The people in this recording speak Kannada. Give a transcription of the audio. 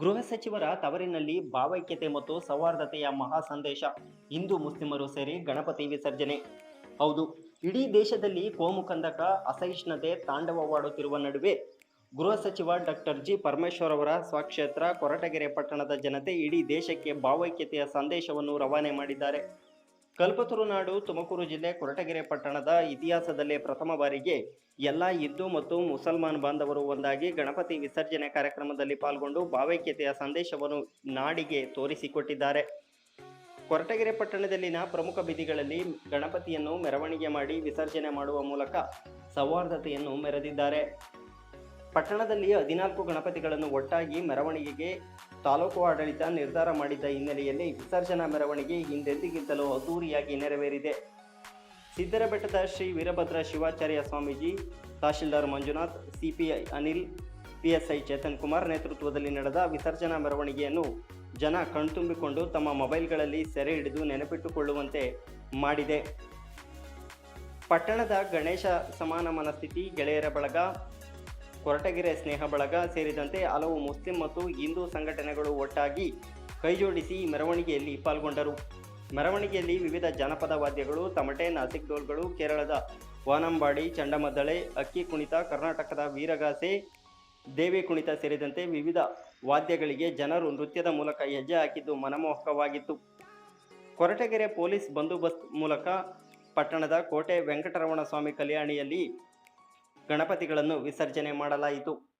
ಗೃಹ ಸಚಿವರ ತವರಿನಲ್ಲಿ ಭಾವೈಕ್ಯತೆ ಮತ್ತು ಸೌಹಾರ್ದತೆಯ ಮಹಾ ಸಂದೇಶ. ಹಿಂದೂ ಮುಸ್ಲಿಮರು ಸೇರಿ ಗಣಪತಿ ವಿಸರ್ಜನೆ. ಹೌದು, ಇಡೀ ದೇಶದಲ್ಲಿ ಕೋಮು ಕಂದಕ, ಅಸಹಿಷ್ಣುತೆ ತಾಂಡವವಾಡುತ್ತಿರುವ ನಡುವೆ ಗೃಹ ಸಚಿವ ಡಾಕ್ಟರ್ ಜಿ. ಪರಮೇಶ್ವರ್ ಅವರ ಸ್ವಕ್ಷೇತ್ರ ಕೊರಟಗೆರೆ ಪಟ್ಟಣದ ಜನತೆ ಇಡೀ ದೇಶಕ್ಕೆ ಭಾವೈಕ್ಯತೆಯ ಸಂದೇಶವನ್ನು ರವಾನೆ ಮಾಡಿದ್ದಾರೆ. ಕಲ್ಪತರು ನಾಡು, ತುಮಕೂರು ಜಿಲ್ಲೆ, ಕೊರಟಗೆರೆ ಪಟ್ಟಣದ ಇತಿಹಾಸದಲ್ಲೇ ಪ್ರಥಮ ಬಾರಿಗೆ ಎಲ್ಲ ಹಿಂದೂ ಮತ್ತು ಮುಸಲ್ಮಾನ್ ಬಾಂಧವರು ಒಂದಾಗಿ ಗಣಪತಿ ವಿಸರ್ಜನೆ ಕಾರ್ಯಕ್ರಮದಲ್ಲಿ ಪಾಲ್ಗೊಂಡು ಭಾವೈಕ್ಯತೆಯ ಸಂದೇಶವನ್ನು ನಾಡಿಗೆ ತೋರಿಸಿಕೊಟ್ಟಿದ್ದಾರೆ. ಕೊರಟಗೆರೆ ಪಟ್ಟಣದಲ್ಲಿನ ಪ್ರಮುಖ ಬೀದಿಗಳಲ್ಲಿ ಗಣಪತಿಯನ್ನು ಮೆರವಣಿಗೆ ಮಾಡಿ ವಿಸರ್ಜನೆ ಮಾಡುವ ಮೂಲಕ ಸೌಹಾರ್ದತೆಯನ್ನು ಮೆರೆದಿದ್ದಾರೆ. ಪಟ್ಟಣದಲ್ಲಿ ಹದಿನಾಲ್ಕು ಗಣಪತಿಗಳನ್ನು ಒಟ್ಟಾಗಿ ಮೆರವಣಿಗೆಗೆ ತಾಲೂಕು ಆಡಳಿತ ನಿರ್ಧಾರ ಮಾಡಿದ್ದ ಹಿನ್ನೆಲೆಯಲ್ಲಿ ವಿಸರ್ಜನಾ ಮೆರವಣಿಗೆ ಹಿಂದೆಂದಿಗಿಂತಲೂ ಅದ್ದೂರಿಯಾಗಿ ನೆರವೇರಿದೆ. ಸಿದ್ದರಬೆಟ್ಟದ ಶ್ರೀ ವೀರಭದ್ರ ಶಿವಾಚಾರ್ಯ ಸ್ವಾಮೀಜಿ, ತಹಶೀಲ್ದಾರ್ ಮಂಜುನಾಥ್, ಸಿಪಿಐ ಅನಿಲ್, ಪಿಎಸ್ಐ ಚೇತನ್ ಕುಮಾರ್ ನೇತೃತ್ವದಲ್ಲಿ ನಡೆದ ವಿಸರ್ಜನಾ ಮೆರವಣಿಗೆಯನ್ನು ಜನ ಕಣ್ತುಂಬಿಕೊಂಡು ತಮ್ಮ ಮೊಬೈಲ್ಗಳಲ್ಲಿ ಸೆರೆ ಹಿಡಿದು ನೆನಪಿಟ್ಟುಕೊಳ್ಳುವಂತೆ ಮಾಡಿದೆ. ಪಟ್ಟಣದ ಗಣೇಶ ಸಮಾನ ಮನಸ್ಥಿತಿ, ಗೆಳೆಯರ ಬಳಗ ಕೊರಟಗೆರೆ ಸ್ನೇಹ ಬಳಗ ಸೇರಿದಂತೆ ಹಲವು ಮುಸ್ಲಿಂ ಮತ್ತು ಹಿಂದೂ ಸಂಘಟನೆಗಳು ಒಟ್ಟಾಗಿ ಕೈಜೋಡಿಸಿ ಮೆರವಣಿಗೆಯಲ್ಲಿ ಪಾಲ್ಗೊಂಡರು. ಮೆರವಣಿಗೆಯಲ್ಲಿ ವಿವಿಧ ಜಾನಪದ ವಾದ್ಯಗಳು, ತಮಟೆ, ನಾಸಿಕ್ ಡೋಲ್ಗಳು ಕೇರಳದ ವಾನಂಬಾಡಿ, ಚಂಡಮದ್ದಳೆ, ಅಕ್ಕಿ ಕುಣಿತ, ಕರ್ನಾಟಕದ ವೀರಗಾಸೆ, ದೇವಿ ಕುಣಿತ ಸೇರಿದಂತೆ ವಿವಿಧ ವಾದ್ಯಗಳಿಗೆ ಜನರು ನೃತ್ಯದ ಮೂಲಕ ಹೆಜ್ಜೆ ಹಾಕಿದ್ದು ಮನಮೋಹಕವಾಗಿತ್ತು. ಕೊರಟಗೆರೆ ಪೊಲೀಸ್ ಬಂದೋಬಸ್ತ್ ಮೂಲಕ ಪಟ್ಟಣದ ಕೋಟೆ ವೆಂಕಟರಮಣ ಸ್ವಾಮಿ ಕಲ್ಯಾಣಿಯಲ್ಲಿ ಗಣಪತಿಗಳನ್ನು ವಿಸರ್ಜನೆ ಮಾಡಲಾಯಿತು.